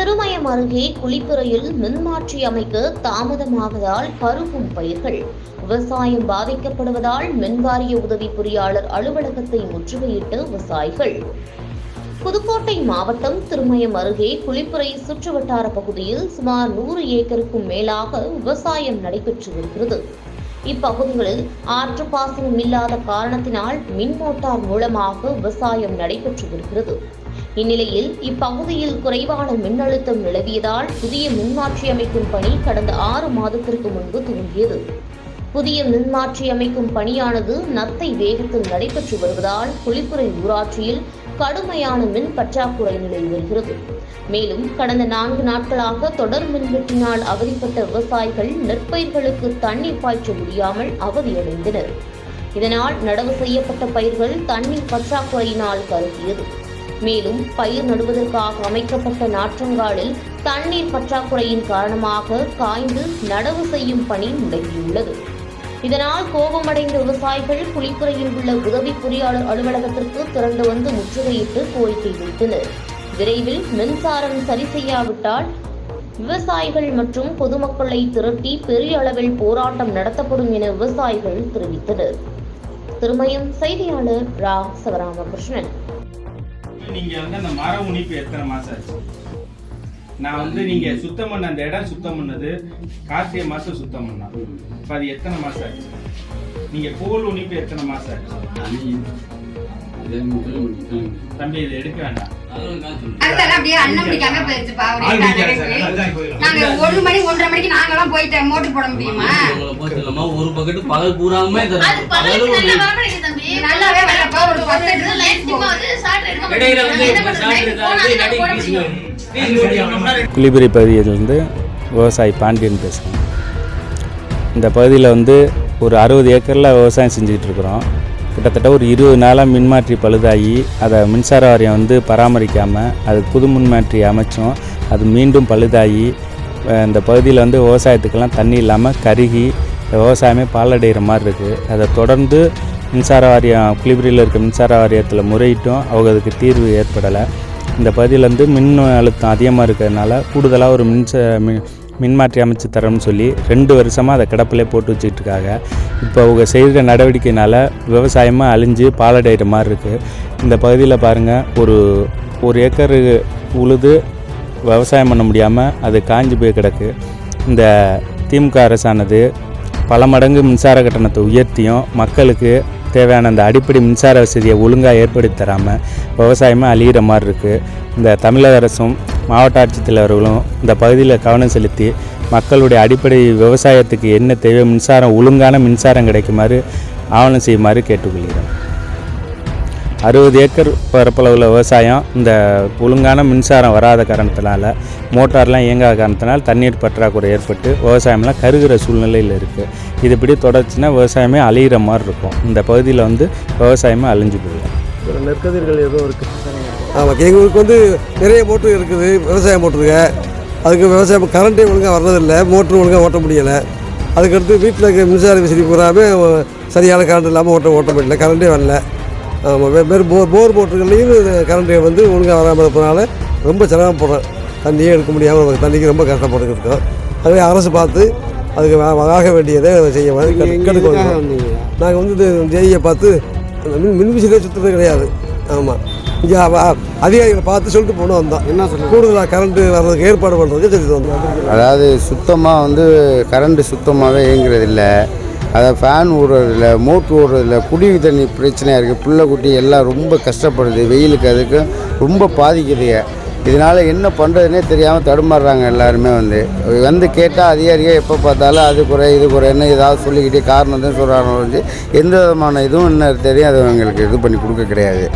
திருமயம் அருகே குளித்துறையில் மின்மாற்றி அமைக்க தாமதமாவதால் கருகும் பயிர்கள். விவசாயம் பாதிக்கப்படுவதால் மின்வாரிய உதவி பொறியாளர் அலுவலகத்தை முற்றுகையிட்டு விவசாயிகள். புதுக்கோட்டை மாவட்டம் திருமயம் அருகே குளிப்புறை சுற்றுவட்டார பகுதியில் சுமார் நூறு ஏக்கருக்கும் மேலாக விவசாயம் நடைபெற்று வருகிறது. இப்பகுதிகளில் ஆற்று பாசனம் இல்லாத காரணத்தினால் மின் மோட்டார் மூலமாக விவசாயம் நடைபெற்று வருகிறது. இந்நிலையில் இப்பகுதியில் குறைவான மின்னழுத்தம் நிலவியதால் புதிய மின்மாற்றி அமைக்கும் பணி கடந்த ஆறு மாதத்திற்கு முன்பு துவங்கியது. புதிய மின்மாற்றி அமைக்கும் பணியானது நத்தை வேகத்தில் நடைபெற்று வருவதால் குளிப்புறை ஊராட்சியில் கடுமையான மின் பற்றாக்குறை நிலை வருகிறது. மேலும் கடந்த நான்கு நாட்களாக தொடர் மின்வெட்டினால் அவதிப்பட்ட விவசாயிகள் நெற்பயிர்களுக்கு தண்ணீர் பாய்ச்ச முடியாமல் அவதியடைந்தனர். இதனால் நடவு செய்யப்பட்ட பயிர்கள் தண்ணீர் பற்றாக்குறையினால் கருகியது மேலும் பயிர் நடுவதற்காக அமைக்கப்பட்ட நாற்றங்காலில் தண்ணீர் பற்றாக்குறையின் காரணமாக காய்ந்து நடவு செய்யும் பணி முடங்கியுள்ளது. இதனால் கோபமடைந்த விவசாயிகள் குளித்துறையில் உள்ள உதவி பொறியாளர் அலுவலகத்திற்கு திறந்து வந்து முற்றுகையிட்டு கோரிக்கை வைத்தனர். விரைவில் மின்சாரம் சரி செய்யாவிட்டால் விவசாயிகள் மற்றும் பொதுமக்களை திரட்டி பெரிய அளவில் போராட்டம் நடத்தப்படும் என விவசாயிகள் தெரிவித்தனர். திருமயம் செய்தியாளர் ரா. சிவராமகிருஷ்ணன். நீங்க வந்து அந்த மர உணிப்பு எத்தனை மாசம் ஆச்சு? நான் வந்து நீங்க சுத்தம் பண்ண அந்த இடம் சுத்தம் பண்ணது கார்த்திகை மாசம் சுத்தம் பண்ணா. இப்ப அது எத்தனை மாசம் ஆச்சு? நீங்க கோல் உணிப்பு எத்தனை மாசம் ஆச்சு? தம்பி இதை எடுக்க வேண்டாம். ஒரு மணி ஒன்றரை மணிக்கு நாங்கெல்லாம் போயிட்டு மோட்டர் போட முடியுமா? ஒரு பக்கெட் பகல் பூராமே நல்லாவே வரப்பா ஒரு பத்து குளிபுரி பகுதியிலிருந்து விவசாயி பாண்டியன் பேசுகிறேன் இந்த பகுதியில் வந்து ஒரு அறுபது ஏக்கரில் விவசாயம் செஞ்சுக்கிட்டு இருக்கிறோம். கிட்டத்தட்ட ஒரு இருபது நாளாக மின்மாற்றி பழுதாகி அதை மின்சார வாரியம் வந்து பராமரிக்காமல் அதுக்கு புது மின்மாற்றி அமைச்சோம். அது மீண்டும் பழுதாகி இந்த பகுதியில் வந்து விவசாயத்துக்கெல்லாம் தண்ணி இல்லாமல் கருகி விவசாயமே பாலடைகிற மாதிரி இருக்குது அதை தொடர்ந்து மின்சார வாரியம் குளிபுரியில் இருக்க மின்சார வாரியத்தில் முறையிட்டும் அவங்க அதுக்கு தீர்வு ஏற்படலை. இந்த பகுதியிலேருந்து மின் அழுத்தம் அதிகமாக இருக்கிறதுனால கூடுதலாக ஒரு மின்ச மின் மின்மாற்றி அமைச்சு தரோம்னு சொல்லி ரெண்டு வருஷமாக அதை கிடப்பிலே போட்டு வச்சுட்ருக்காங்க. இப்போ அவங்க செய்கிற நடவடிக்கைனால விவசாயமாக அழிஞ்சு பாலடைகிற மாதிரி இருக்குது இந்த பகுதியில் பாருங்கள் ஒரு ஒரு ஏக்கர் உழுது விவசாயம் பண்ண முடியாமல் அது காஞ்சி போய் கிடக்கு. இந்த திமுக அரசானது பல மடங்கு மின்சார கட்டணத்தை உயர்த்தியும் மக்களுக்கு தேவையான அந்த அடிப்படை மின்சார வசதியை ஒழுங்காக ஏற்படுத்தி தராமல் விவசாயமே அழிகிற மாதிரி இருக்குது இந்த தமிழக அரசும் மாவட்ட ஆட்சித்தலைவர்களும் இந்த பகுதியில் கவனம் செலுத்தி மக்களுடைய அடிப்படை விவசாயத்துக்கு என்ன தேவை மின்சாரம் ஒழுங்கான மின்சாரம் கிடைக்குமாறு ஆவணம் செய்யுமாறு கேட்டுக்கொள்கிறேன் அறுபது ஏக்கர் பரப்பளவில் விவசாயம் இந்த ஒழுங்கான மின்சாரம் வராத காரணத்தினால மோட்டார்லாம் இயங்காத காரணத்தினால் தண்ணீர் பற்றாக்குறை ஏற்பட்டு விவசாயம்லாம் கருகிற சூழ்நிலையில் இருக்குது இது இப்படி தொடர்ச்சினா விவசாயமே அழியிற மாதிரி இருக்கும். இந்த பகுதியில் வந்து விவசாயமே அழிஞ்சு போயிடும். நெற்கதிர்கள் எதுவும் இருக்குது ஆமாம் எங்கள் ஊருக்கு வந்து நிறைய மோட்ரு இருக்குது விவசாயம் மோட்ருங்க. அதுக்கு விவசாயம் கரண்ட்டே ஒழுங்காக வர்றதில்லை மோட்ரு ஒழுங்காக ஓட்ட முடியலை. அதுக்கடுத்து வீட்டில் இருக்க மின்சார விசிறி பூராமே சரியான கரண்ட் இல்லாமல் ஓட்ட ஓட்ட முடியல கரண்ட்டே வரல. ஆமாம் வே வேறு போர் போர் மோட்டர்கள்லையும் கரண்ட்டு வந்து ஒழுங்காக வராமல் இருப்பதனால ரொம்ப சிரமப்படுறோம் தண்ணியே எடுக்க முடியாமல் தண்ணிக்கு ரொம்ப கஷ்டப்பட்டு இருக்கோம். அதுவே அரசு பார்த்து அதுக்கு ஆக வேண்டியதை செய்ய கெடுக்கணும் நாங்கள் வந்து இது ஜெயியை பார்த்து மின் மின்விசிறியே சுற்றுறது கிடையாது. ஆமாம் இங்கே அதிகாரிகளை பார்த்து சொல்லிட்டு போனோம் வந்தோம் என்ன சொல்லி கூடுதலாக கரண்ட்டு வர்றதுக்கு ஏற்பாடு பண்ணுறதுக்கு சொல்லிட்டு வந்தோம் அதாவது சுத்தமாக வந்து கரண்ட்டு சுத்தமாகவே இயங்குறது இல்லை அதை ஃபேன் ஓடுறதில்ல மோட்ரு ஓடுறதில்ல குடி தண்ணி பிரச்சனையாக இருக்குது பிள்ளை குட்டி எல்லாம் ரொம்ப கஷ்டப்படுது. வெயிலுக்கு அதுக்கு ரொம்ப பாதிக்குதுங்க இதனால் என்ன பண்ணுறதுனே தெரியாமல் தடுமாறுறாங்க எல்லாருமே வந்து. வந்து கேட்டால் அதிகாரியே எப்போ பார்த்தாலும் அது குறை இது குறைன்னு ஏதாவது சொல்லிக்கிட்டே காரணம் தான் சொல்கிறாங்க வந்து எந்த விதமான இதுவும் என்ன தெரியும் அது எங்களுக்கு இது பண்ணி கொடுக்க கிடையாது.